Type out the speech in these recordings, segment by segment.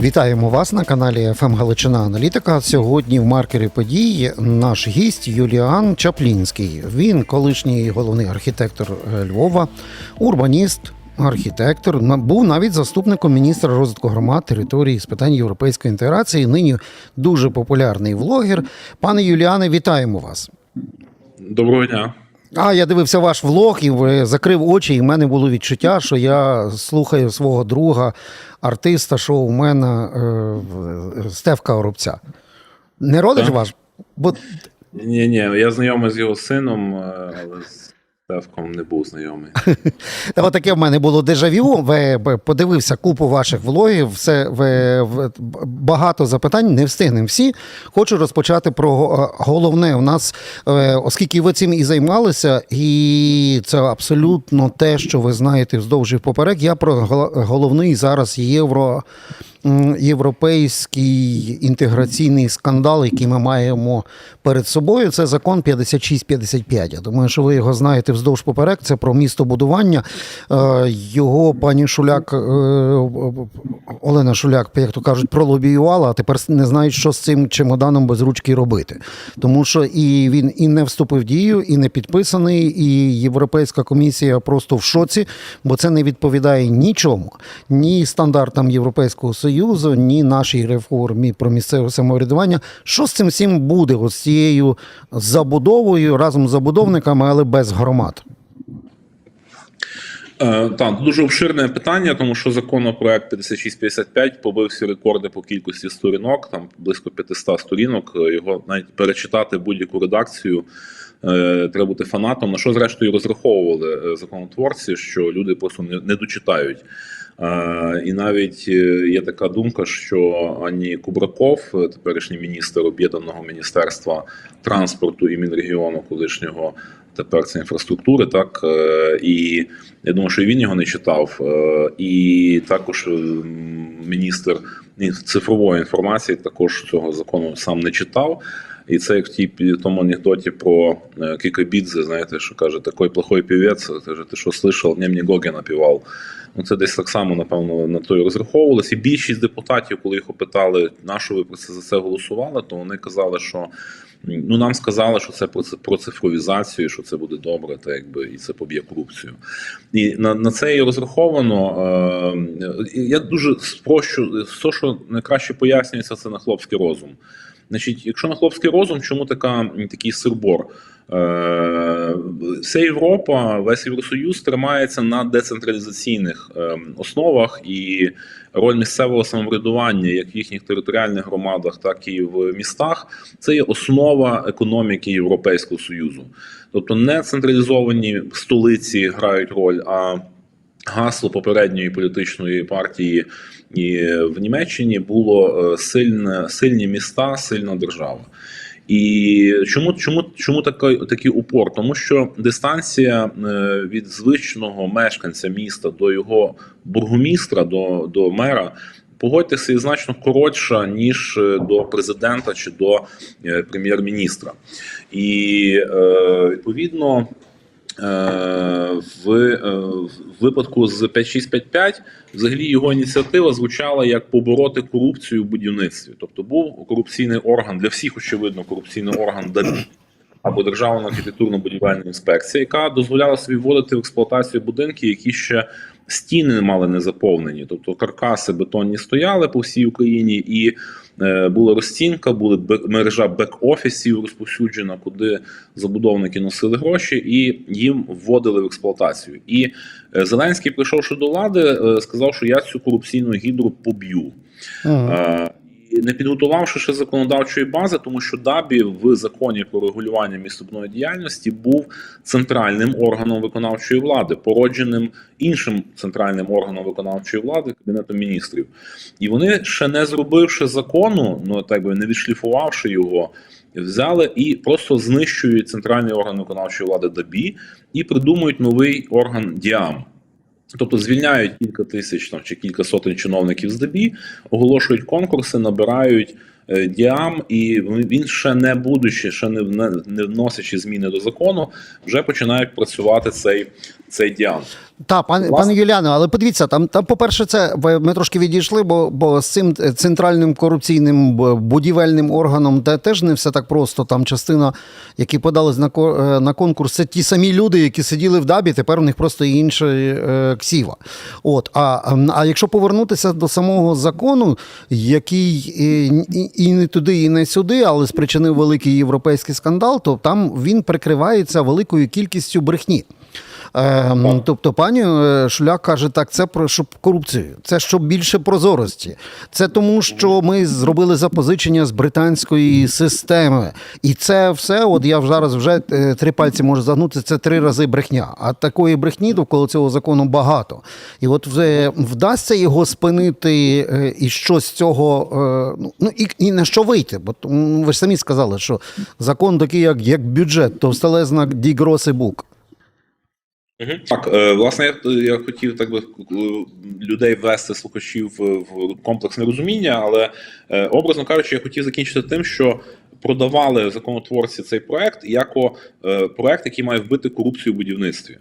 Вітаємо вас на каналі ФМ Галичина Аналітика. Сьогодні в маркері подій наш гість Юліан Чаплінський. Він колишній головний архітектор е, Львова, урбаніст. Архітектор був навіть заступником міністра розвитку громад території з питань європейської інтеграції. Нині дуже популярний влогер. Пане Юліане, вітаємо вас. Доброго дня. А я дивився ваш влог і закрив очі, і в мене було відчуття, що я слухаю свого друга, артиста шоу мене е, Стевка Оробця. Не родич Так. ваш? Бо Ні, ні, я знайомий з його сином, е, але з Стевком не був знайомий. Та таке в мене було дежавю. Ви подивився купу ваших влогів. Все ви, багато запитань, не встигнемо всі. Хочу розпочати про головне. У нас, е, оскільки ви цим і займалися, і це абсолютно те, що ви знаєте вздовж і поперек. Я про головний зараз євро. Європейський інтеграційний скандал, який ми маємо перед собою, це закон 5655. Я думаю, що ви його знаєте вздовж поперек. Це про містобудування. Е, Його пані Шуляк, е, Олена Шуляк, як то кажуть, пролобіювала, а тепер не знають, що з цим чемоданом без ручки робити. Тому що і він і не вступив в дію, і не підписаний, і Європейська комісія просто в шоці, бо це не відповідає нічому, ні стандартам Європейського Союзу, ні нашій реформі про місцеве самоврядування. Що з цим всім буде? З цією забудовою разом з забудовниками, але без громад. Е, так, дуже обширне питання, тому що законопроект 5655 побив всі рекорди по кількості сторінок, там близько 500 сторінок. Його навіть перечитати будь-яку редакцію. е, Треба бути фанатом. На що зрештою розраховували е, законотворці, що люди просто не дочитають. І навіть е, є така думка, що ані Кубраков, е, теперішній міністр об'єднаного міністерства транспорту і мінрегіону колишнього, тепер це інфраструктури, так е, і я думаю, що він його не читав. І також міністр цифрової інформації також цього закону сам не читав. І це як в тій тому анекдоті про е, Кікабідзе, знаєте, що каже, такий плохой півець, каже, ти що слышав, не мені Гогі напівав. Ну, це десь так само, напевно, на то і розраховувалось. І більшість депутатів, коли їх опитали, на що ви про це за це голосували, то вони казали, що ну нам сказали, що це про цифровізацію, що це буде добре, та якби і це поб'є корупцію. І на, на це і розраховано. Е, я дуже спрощу, все, що найкраще пояснюється, це на хлопський розум. Значить, якщо на хлопський розум, чому така, такий сирбор? Е, Вся Європа, весь Євросоюз тримається на децентралізаційних е, основах, і роль місцевого самоврядування, як в їхніх територіальних громадах, так і в містах, це є основа економіки Європейського Союзу. Тобто не централізовані столиці грають роль, а гасло попередньої політичної партії і в Німеччині було е, сильне, сильні міста, сильна держава. І чому, чому, чому такий, такий упор? Тому що дистанція е, від звичного мешканця міста до його бургомістра, до, до мера. Погодьтеся, і значно коротша, ніж е, до президента чи до прем'єр-міністра. І відповідно в, е, в випадку з 5655 взагалі його ініціатива звучала як побороти корупцію в будівництві. Тобто був корупційний орган для всіх, очевидно, корупційний орган ДАБІ або Державна архітектурно-будівельна інспекція, яка дозволяла собі вводити в експлуатацію будинки, які ще стіни мали не заповнені, тобто каркаси бетонні стояли по всій Україні, і е, була розцінка, була мережа бек-офісів розповсюджена, куди забудовники носили гроші і їм вводили в експлуатацію. І е, Зеленський, прийшовши до влади, е, сказав, що я цю корупційну гідру поб'ю. Мгм. Не підготувавши ще законодавчої бази, тому що ДАБІ в законі про регулювання містобної діяльності був центральним органом виконавчої влади, породженим іншим центральним органом виконавчої влади кабінетом міністрів. І вони ще не зробивши закону, ну так би не відшліфувавши його. Взяли і просто знищують центральний орган виконавчої влади ДАБІ і придумують новий орган ДІАМ. Тобто звільняють кілька тисяч там, чи кілька сотень чиновників з ДБІ, оголошують конкурси, набирають діам, і він ще не будучи, ще не, не, не вносячи зміни до закону, вже починають працювати цей, цей діам. Так, пане, пане Юліане, але подивіться, там, там, по-перше, це ми трошки відійшли, бо, бо з цим е, центральним корупційним будівельним органом те, теж не все так просто. Там частина, які подались на, е, на конкурс, це ті самі люди, які сиділи в дабі, тепер у них просто інша е, ксіва. От, а, а якщо повернутися до самого закону, який і, не туди, і не сюди, але спричинив великий європейський скандал, то там він прикривається великою кількістю брехні. Ем, тобто, пані е, Шуляк каже, так, це про щоб корупцію, це щоб більше прозорості. Це тому, що ми зробили запозичення з британської системи. І це все, от я зараз вже е, три пальці можу загнути, це три рази брехня. А такої брехні довкола цього закону багато. І от вже вдасться його спинити е, і що з цього, ну, ну і, і на що вийти? Бо ви ж самі сказали, що закон такий, як, як бюджет, товстелезна дігроси бук. Так, е, власне, я, я хотів так би е, людей ввести слухачів в, в комплексне розуміння, але е, образно кажучи, я хотів закінчити тим, що продавали законотворці цей проект як е, проект, який має вбити корупцію в будівництві.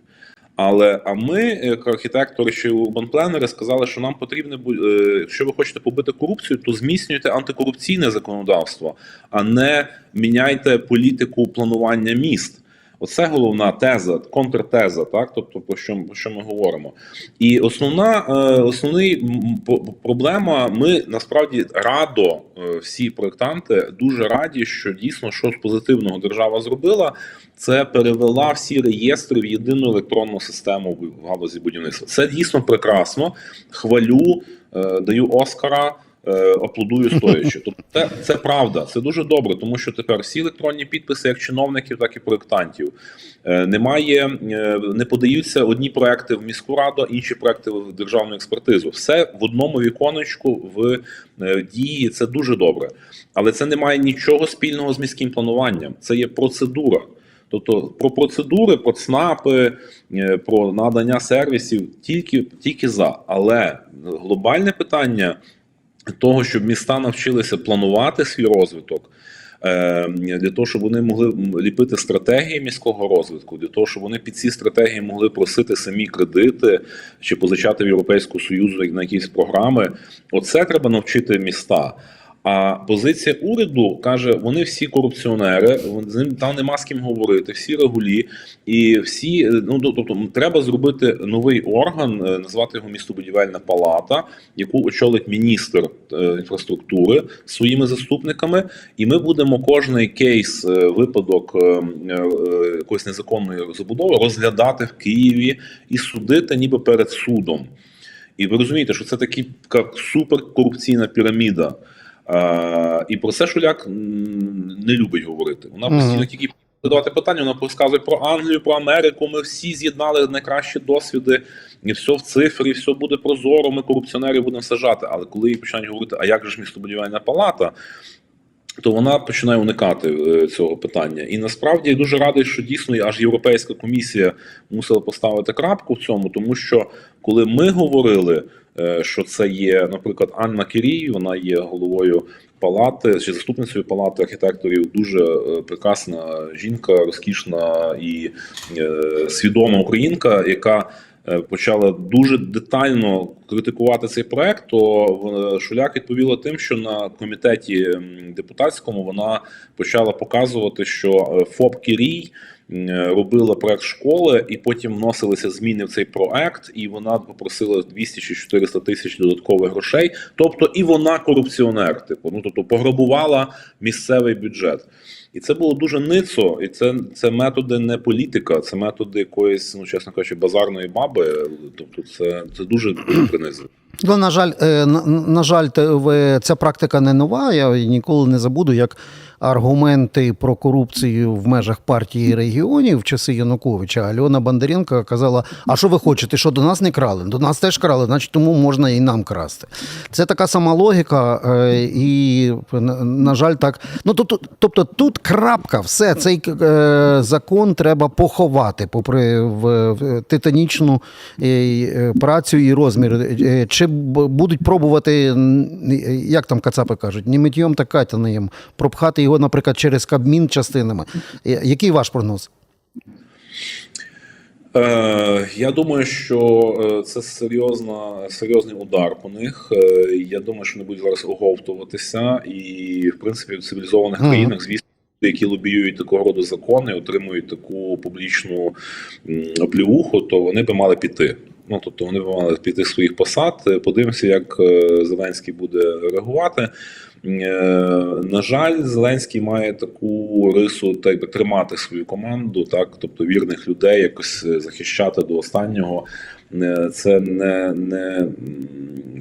Але а ми, як архітектори чи урбанпленери, сказали, що нам потрібно, е, якщо ви хочете побити корупцію, то зміцнюйте антикорупційне законодавство, а не міняйте політику планування міст. Оце головна теза, контртеза, так, тобто про що, про що ми говоримо. І основна, е, основний проблема, ми насправді радо, е, всі проєктанти дуже раді, що дійсно щось позитивного держава зробила. Це перевела всі реєстри в єдину електронну систему в галузі будівництва. Це дійсно прекрасно. Хвалю, е, даю Оскара. Е, Аплодую стоячи. Тобто це, це правда, це дуже добре, тому що тепер всі електронні підписи, як чиновників, так і проєктантів. Е, Немає, е, не подаються одні проекти в міську раду, інші проекти в державну експертизу. Все в одному віконечку в дії. Це дуже добре, але це не має нічого спільного з міським плануванням. Це є процедура. Тобто про процедури, про ЦНАПи, про надання сервісів тільки, тільки за. Але глобальне питання того, щоб міста навчилися планувати свій розвиток. е, Для того, щоб вони могли ліпити стратегії міського розвитку, для того, щоб вони під ці стратегії могли просити самі кредити чи позичати в Європейську Союзу на якісь програми, оце треба навчити міста. А позиція уряду каже: вони всі корупціонери, з ним там нема з ким говорити, всі регулі, і всі ну тобто треба зробити новий орган, е, назвати його містобудівельна палата, яку очолить міністр е, інфраструктури своїми заступниками. І ми будемо кожний кейс, е, випадок е, е, е, якоїсь незаконної забудови розглядати в Києві і судити, ніби перед судом. І ви розумієте, що це така суперкорупційна піраміда. Е, і про це Шуляк не любить говорити. Вона постійно тільки задавати питання, вона розказує про Англію, про Америку. Ми всі з'єднали найкращі досвіди, і все в цифрі, все буде прозоро. Ми корупціонерів будемо сажати. Але коли їй починають говорити, а як же ж містобудівельна палата? То вона починає уникати е, цього питання. І насправді я дуже радий, що дійсно аж Європейська комісія мусила поставити крапку в цьому, тому що коли ми говорили, е, що це є, наприклад, Анна Кірій, вона є головою палати чи заступницею палати архітекторів, дуже е, прекрасна жінка, розкішна і свідома українка, яка почала дуже детально критикувати цей проект, то е, Шуляк відповіла тим, що на комітеті депутатському вона почала показувати, що е, ФОП Кірій е, робила проект школи, і потім вносилися зміни в цей проект, і вона попросила 200 чи 400 тисяч додаткових грошей. Тобто, і вона корупціонер, типу, ну тобто пограбувала місцевий бюджет. І це було дуже ницо, і це, це методи не політика, це методи якоїсь, ну чесно кажучи, базарної баби. Тобто, це, це дуже принизливо. Ну, на жаль, е, на, жаль, ця практика не нова. Я ніколи не забуду, як аргументи про корупцію в межах партії регіонів в часи Януковича Альона Бондаренко казала: А що ви хочете? Що до нас не крали? До нас теж крали, значить тому можна і нам красти. Це така сама логіка, е, і на, жаль, так. Ну тобто, тобто тут крапка, все цей е, закон треба поховати, попри в, титанічну працю і розмір. Чи чи будуть пробувати, як там кацапи кажуть, не миттєм, так катяним, пропхати його, наприклад, через Кабмін частинами. Який ваш прогноз? Е, я думаю, що е, це серйозна, серйозний удар по них. Е, я думаю, що вони будуть зараз оговтуватися, і в принципі в цивілізованих Ага. країнах, звісно, які лобіюють такого роду закони, отримують таку публічну плювуху, то вони би мали піти. Ну тобто вони мали піти з своїх посад. Подивимося, як е, Зеленський буде реагувати. Е, На жаль, Зеленський має таку рису, так би тримати свою команду, так тобто вірних людей, якось е, захищати до останнього. Це не, не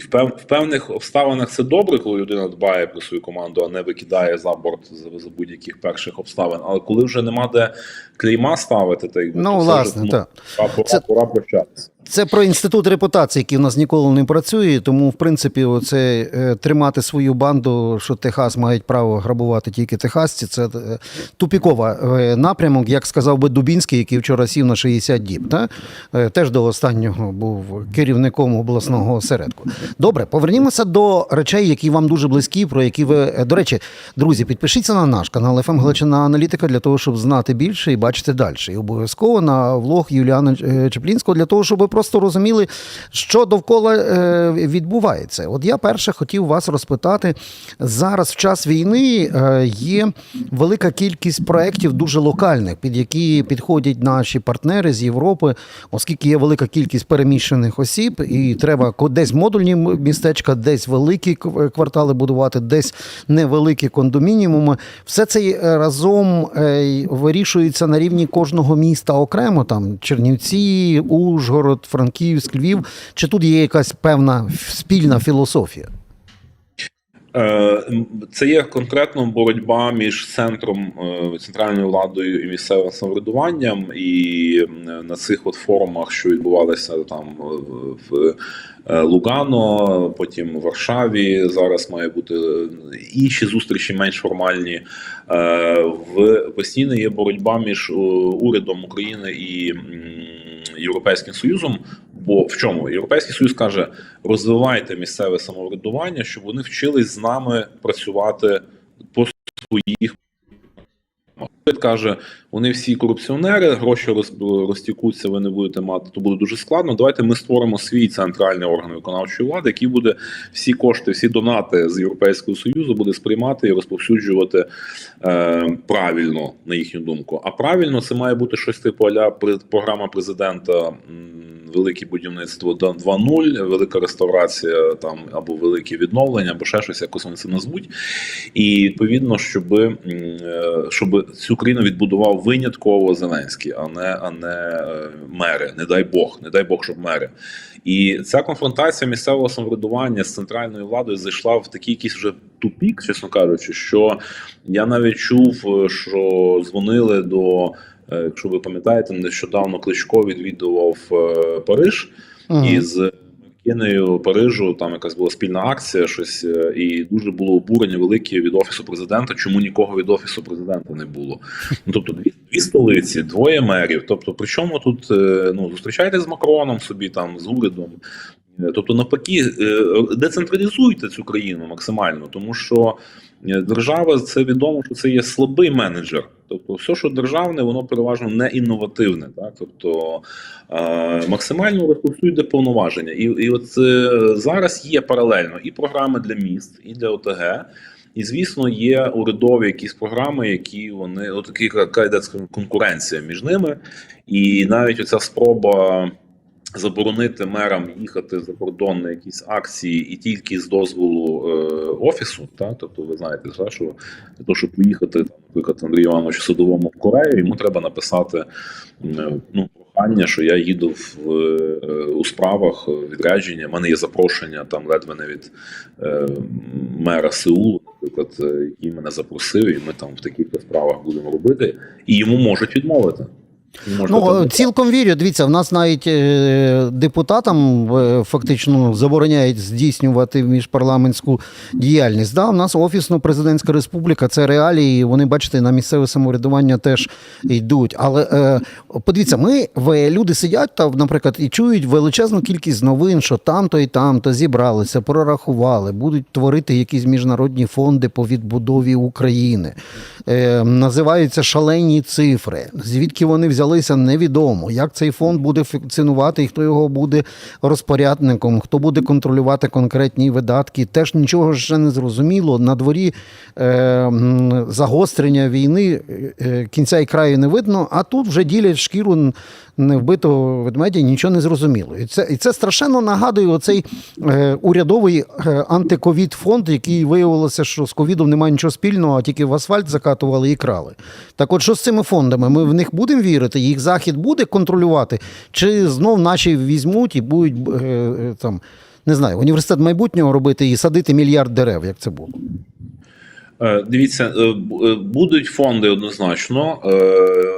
в, пев, в певних обставинах це добре, коли людина дбає про свою команду, а не викидає за борт за, за будь-яких перших обставин. Але коли вже нема де клейма ставити, так якби, Ну, то це власне, вже, так. пора, пора, Це- пора прощатися. Це про інститут репутації, який в нас ніколи не працює. Тому, в принципі, оце е, тримати свою банду, що Техас мають право грабувати тільки техасці. Це е, тупікова е, напрямок, як сказав би Дубінський, який вчора сів на 60 діб. Та? Теж до останнього був керівником обласного осередку. Добре, повернімося до речей, які вам дуже близькі, про які ви. До речі, друзі, підпишіться на наш канал «ФМ Галичина Аналітика для того, щоб знати більше і бачити далі. І обов'язково на влог Юліана Чеплінського для того, щоб просто розуміли, що довкола е, відбувається. От я перше хотів вас розпитати зараз, в час війни, е, є велика кількість проєктів дуже локальних, під які підходять наші партнери з Європи, оскільки є велика кількість переміщених осіб, і треба десь модульні містечка, десь великі квартали будувати, десь невеликі кондомініуми. Все це е, разом вирішується на рівні кожного міста окремо, там Чернівці, Ужгород, Франківськ, Львів. Чи тут є якась певна спільна філософія? Е, Це є конкретно боротьба між центром е, центральною владою і місцевим самоврядуванням, і на цих от форумах, що відбувалися там е, в Лугано, потім в Варшаві. Зараз має бути інші зустрічі, менш формальні. В постійно є боротьба між урядом України і Європейським Союзом. Бо в чому Європейський Союз каже: розвивайте місцеве самоврядування, щоб вони вчились з нами працювати по своїх. Уряд каже, вони всі корупціонери, гроші роз- розтікуться, ви не будете мати, то буде дуже складно. Давайте ми створимо свій центральний орган виконавчої влади, який буде всі кошти, всі донати з Європейського Союзу буде сприймати і розповсюджувати е, правильно, на їхню думку. А правильно це має бути щось типу аля програма президента. Велике будівництво 2.0, велика реставрація там або велике відновлення, або ще щось якось вони це назвуть. І відповідно, щоб, е, щоб цю країну відбудував винятково Зеленський, а не, а не е, мери. Не дай Бог, не дай Бог, щоб мери. І ця конфронтація місцевого самоврядування з центральною владою зайшла в такий якийсь вже тупік, чесно кажучи, що я навіть чув, е, що дзвонили до. е, Якщо ви пам'ятаєте, нещодавно Кличко відвідував Париж Мгм. із Маркіною Парижу. Там якась була спільна акція, щось е, і дуже було обурення велике від офісу президента. Чому нікого від офісу президента не було? Ну тобто, дві, дві столиці, двоє мерів. Тобто, при чому тут е, ну зустрічайте з Макроном собі там з урядом. Е, Тобто, навпаки, е, децентралізуйте цю країну максимально, тому що е, держава це відомо, що це є слабий менеджер. Тобто, все, що державне, воно переважно не інновативне. Так? Тобто максимально розповсюджуйте повноваження. І, і от зараз є паралельно і програми для міст, і для ОТГ. І звісно, є урядові якісь програми, які вони от яка конкуренція між ними, і навіть оця спроба заборонити мерам їхати за кордон на якісь акції і тільки з дозволу е, офісу. Та тобто, ви знаєте, та, що для того, щоб поїхати, наприклад, Андрію Івановичу Садовому в Корею, йому треба написати ну. Прохання, що я їду в е, у справах відрядження. У мене є запрошення там ледве не від е, мера Сеулу, наприклад, е, який мене запросив, і ми там в таких справах будемо робити, і йому можуть відмовити. Можна Ну, так- цілком вірю. Дивіться, в нас навіть е, депутатам е, фактично забороняють здійснювати міжпарламентську діяльність. Да, у нас офісно-президентська республіка, це реалії. Вони, бачите, на місцеве самоврядування теж йдуть. Але е, подивіться, ми люди сидять там, наприклад, і чують величезну кількість новин, що там-то і там-то зібралися, прорахували, будуть творити якісь міжнародні фонди по відбудові України. Називаються шалені цифри. Звідки вони взялися, невідомо. Як цей фонд буде функціонувати і хто його буде розпорядником, хто буде контролювати конкретні видатки. Теж нічого ще не зрозуміло. На дворі е, загострення війни е, кінця і краю не видно, а тут вже ділять шкіру невбитого ведмедя, нічого не зрозуміло. І це, і це страшенно нагадує оцей е, урядовий е, антиковід фонд, який виявилося, що з ковідом немає нічого спільного, а тільки в асфальт закатували і крали. Так от що з цими фондами? Ми в них будемо вірити? Їх захід буде контролювати? Чи знов наші візьмуть і будуть е, е, там. Не знаю, університет майбутнього робити і садити мільярд дерев, як це було. Е, Дивіться, будуть фонди однозначно.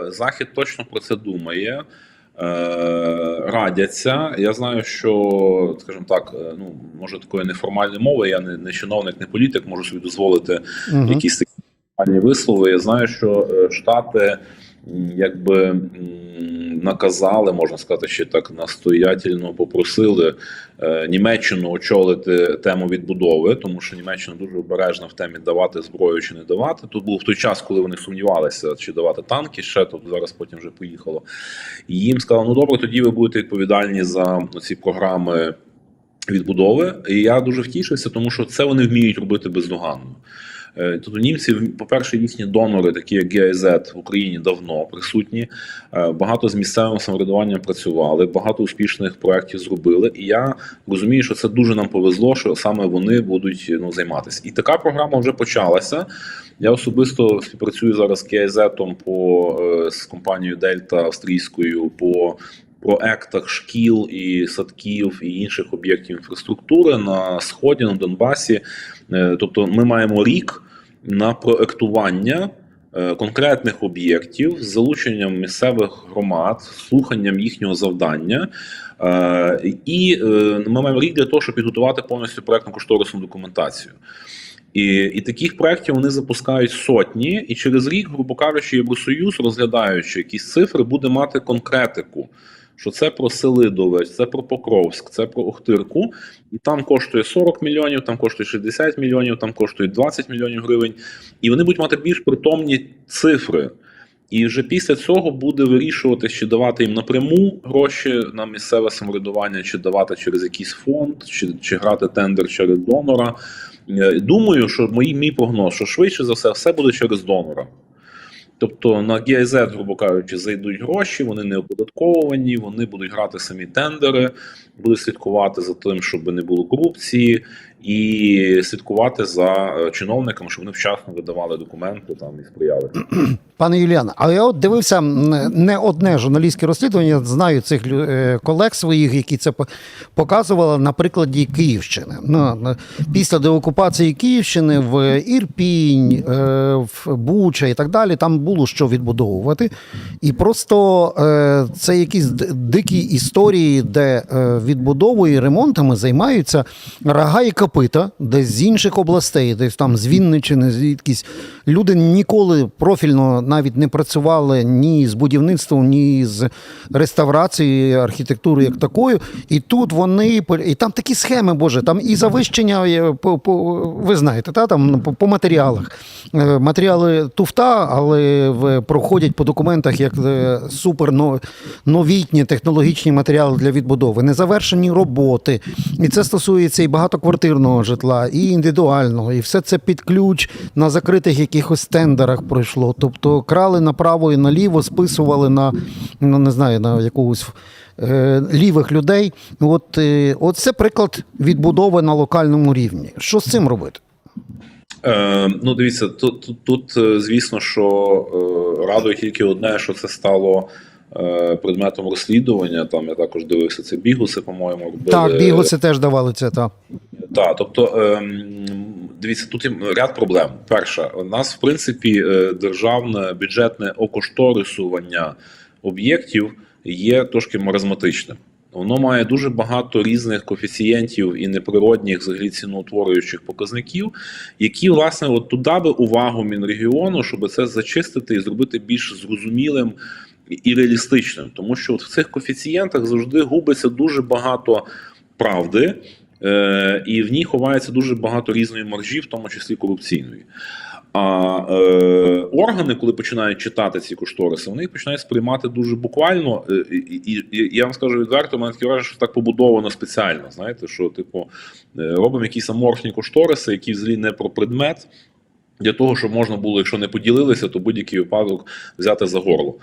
Захід точно про це думає. Радяться. Я знаю, що, скажімо так, ну може такої неформальної мови. Я не, не чиновник, не політик, можу собі дозволити Мгм. якісь такі вислови. Я знаю, що Штати якби наказали, можна сказати, ще так настоятельно попросили е, Німеччину очолити тему відбудови, тому що Німеччина дуже обережна в темі давати зброю чи не давати. Тут був той час, коли вони сумнівалися, чи давати танки ще тут зараз потім вже поїхало. І їм сказали: ну добре, тоді ви будете відповідальні за ці програми відбудови. І я дуже втішився, тому що це вони вміють робити бездоганно. Е, Тобто німці, по-перше, їхні донори, такі як GIZ в Україні, давно присутні. Е, Багато з місцевим самоврядуванням працювали, багато успішних проєктів зробили. І я розумію, що це дуже нам повезло, що саме вони будуть ну, займатися. І така програма вже почалася. Я особисто співпрацюю зараз з GIZ по е, з компанією Дельта австрійською по проектах шкіл і садків і інших об'єктів інфраструктури на сході, на Донбасі. Тобто, ми маємо рік на проектування е, конкретних об'єктів з залученням місцевих громад, слуханням їхнього завдання. Е, І е, ми маємо рік для того, щоб підготувати повністю проектно кошторисну документацію. І, і таких проєктів вони запускають сотні, і через рік, грубо кажучи, Євросоюз, розглядаючи якісь цифри, буде мати конкретику. Що це про Селидовець, це про Покровськ, це про Охтирку, і там коштує 40 мільйонів, там коштує 60 мільйонів, там коштує 20 мільйонів гривень. І вони будуть мати більш притомні цифри. І вже після цього буде вирішувати, чи давати їм напряму гроші на місцеве самоврядування, чи давати через якийсь фонд, чи, чи грати тендер через донора. Е, Думаю, що мій, мій прогноз, що швидше за все, все буде через донора. Тобто на GIZ, грубо кажучи, зайдуть гроші, вони не оподатковані, вони будуть грати самі тендери, будуть слідкувати за тим, щоб не було корупції, і слідкувати за е, чиновниками, щоб вони вчасно видавали документи там і сприяли. Пане Юліане, а я от дивився не одне журналістське розслідування. Знаю цих е, колег своїх, які це по- показували на прикладі Київщини. Ну, після деокупації Київщини в Ірпінь, е, в Буча і так далі. Там було що відбудовувати. І просто це якісь дикі історії, де е, відбудовою і ремонтами займаються рога і копита, десь з інших областей, десь там з Вінниччини, звідкись. Люди ніколи профільно навіть не працювали ні з будівництвом, ні з реставрацією архітектури як такою. І тут вони і там такі схеми, Боже, там і завищення по, по ви знаєте, та там по, по матеріалах. Е, Матеріали туфта, але проходять по документах як е, супер новітні технологічні матеріали для відбудови, незавершені роботи. І це стосується і багатоквартирного житла, і індивідуального, і все це під ключ на закритих якихось тендерах пройшло. Тобто крали направо і наліво, списували на ну не знаю, на якогось. е, Лівих людей, от, е, от це приклад відбудови на локальному рівні. Що з цим робити? Е, ну, дивіться, тут, тут, тут е, звісно, що е, радує тільки одне, що це стало предметом розслідування. Там я також дивився це бігуси, по-моєму, робили. Так, бігуси теж давали це. Так. Так, тобто, ем, дивіться, тут є ряд проблем. Перша, у нас, в принципі, е, державне бюджетне окошторисування об'єктів є трошки маразматичним. Воно має дуже багато різних коефіцієнтів і неприродних взагалі ціноутворюючих показників, які, власне, от туди би увагу Мінрегіону, щоб це зачистити і зробити більш зрозумілим і реалістичним. Тому що от в цих коефіцієнтах завжди губиться дуже багато правди, е, і в ній ховається дуже багато різної маржі, в тому числі корупційної. А е, органи, коли починають читати ці кошториси, вони їх починають сприймати дуже буквально. е, І, і, і я вам скажу відверто, мене таке враження, що так побудовано спеціально. Знаєте, що типу е, робимо якісь аморфні кошториси, які взагалі не про предмет. Для того, щоб можна було, якщо не поділилися, то будь-який випадок взяти за горло.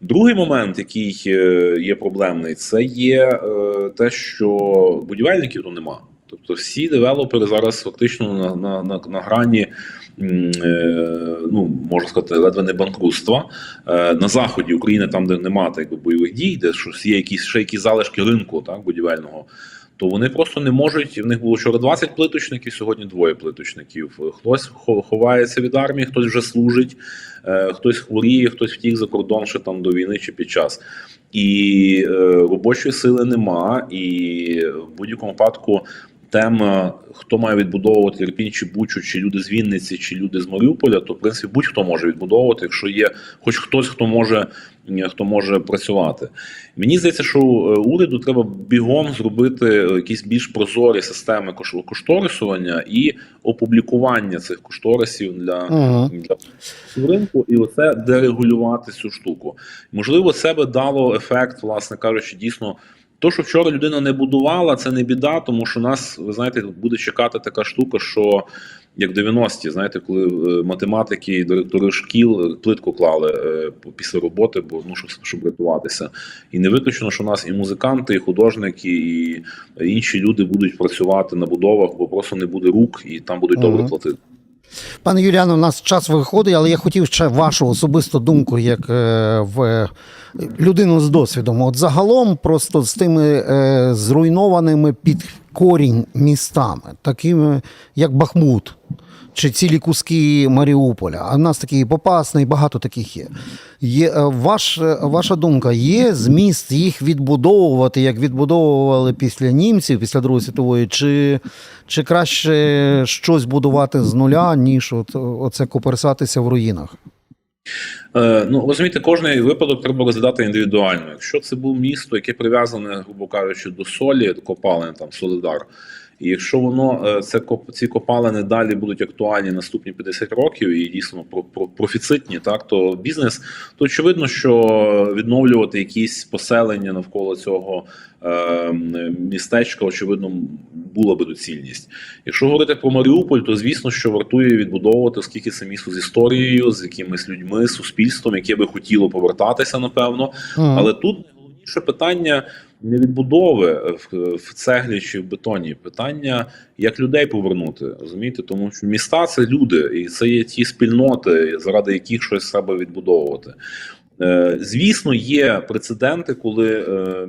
Другий момент, який е, є проблемний, це є е, те, що будівельників то нема. Тобто всі девелопери зараз фактично на, на, на, на грані, е, ну можна сказати, ледве не банкрутства. На заході України, там, де немає бойових дій, де щось є якісь ще якісь залишки ринку так, будівельного. То вони просто не можуть. В них було вчора 20 плиточників, сьогодні двоє плиточників. Хтось ховається від армії, хтось вже служить, е, хтось хворіє, хтось втік за кордон ще там до війни чи під час. І е, робочої сили нема. І в будь-якому випадку тема, хто має відбудовувати Ірпінь чи Бучу, чи люди з Вінниці, чи люди з Маріуполя, то в принципі будь-хто може відбудовувати, якщо є хоч хтось, хто може, хто може працювати. Мені здається, що е, уряду треба бігом зробити е, якісь більш прозорі системи кошторисування і опублікування цих кошторисів для, Угу. для ринку, і оце дерегулювати цю штуку. Можливо, це би дало ефект, власне кажучи, дійсно. То, що вчора людина не будувала, це не біда, тому що нас, ви знаєте, буде чекати така штука, що як 90-ті, знаєте, коли е, математики і директори шкіл плитку клали е, після роботи, бо ну щоб, щоб рятуватися. І не виключено, що у нас і музиканти, і художники, і інші люди будуть працювати на будовах, бо просто не буде рук, і там будуть добре платити. Пане Юліане, у нас час виходить, але я хотів ще вашу особисту думку як е, в людину з досвідом. От загалом, просто з тими е, зруйнованими під корінь містами, такими як Бахмут. Чи цілі куски Маріуполя, а в нас такий Попасний, багато таких є. є е, ваш, е, ваша думка, є зміст їх відбудовувати, як відбудовували після німців, після Другої світової, чи, чи краще щось будувати з нуля, ніж от, оце коперсатися в руїнах? Е, ну, розумієте, кожний випадок треба розглядати індивідуально. Якщо це був місто, яке прив'язане, грубо кажучи, до солі, до копалин, там Солидар. І якщо воно е, це ці копалини далі будуть актуальні наступні 50 років і дійсно про, про профіцитні, так то бізнес, то очевидно, що відновлювати якісь поселення навколо цього е, містечка, очевидно, була би доцільність. Якщо говорити про Маріуполь, то звісно, що вартує відбудовувати, оскільки це місто з історією, з якимись людьми, суспільством, яке би хотіло повертатися, напевно. Мгм. Але тут найголовніше питання не відбудови в, в цеглі чи в бетоні, питання як людей повернути. Розумієте, тому що міста це люди, і це є ті спільноти, заради яких щось треба відбудовувати. Е, Звісно, є прецеденти, коли е,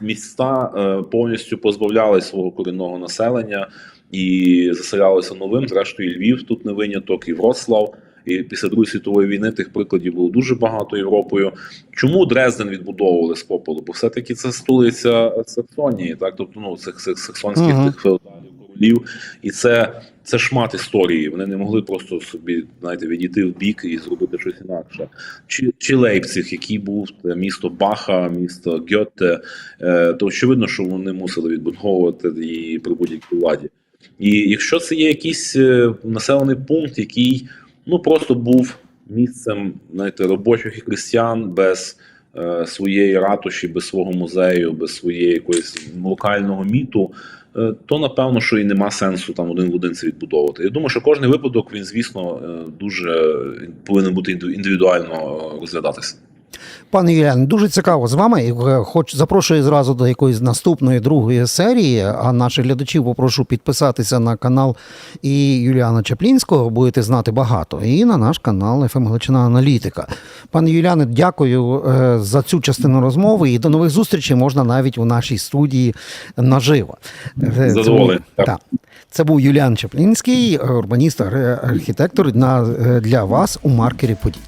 міста е, повністю позбавляли свого корінного населення і заселялися новим. Зрештою, і Львів тут не виняток, і Вроцлав. І після Другої світової війни тих прикладів було дуже багато Європою. Чому Дрезден відбудовували з попелу? Бо все-таки це столиця Саксонії, так тобто ну цих, цих саксонських Мгм. тих феодалів, королів, і це, це шмат історії. Вони не могли просто собі знаєте, відійти в бік і зробити щось інакше. Чи, чи Лейпциг, який був місто Баха, місто Гьотте, е, то очевидно, що вони мусили відбудовувати її при будь-якій владі. І якщо це є якийсь е, населений пункт, який ну просто був місцем знаєте, робочих і крістян без е, своєї ратуші, без свого музею, без своєї якоїсь локального міту, е, то напевно, що і нема сенсу там один в один це відбудовувати. Я думаю, що кожний випадок він, звісно, е, дуже повинен бути індивідуально е, розглядатися. Пане Юліан, дуже цікаво з вами. Е, Хоч запрошую зразу до якоїсь наступної другої серії. А наших глядачів попрошу підписатися на канал і Юліана Чаплінського, будете знати багато, і на наш канал «ФМ Галичина Аналітика. Пане Юліане, дякую е, за цю частину розмови. І до нових зустрічей можна навіть у нашій студії наживо. Е, Задоволений, так. Це був Юліан Чаплінський, урбаніст, архітектор для вас у маркері подій.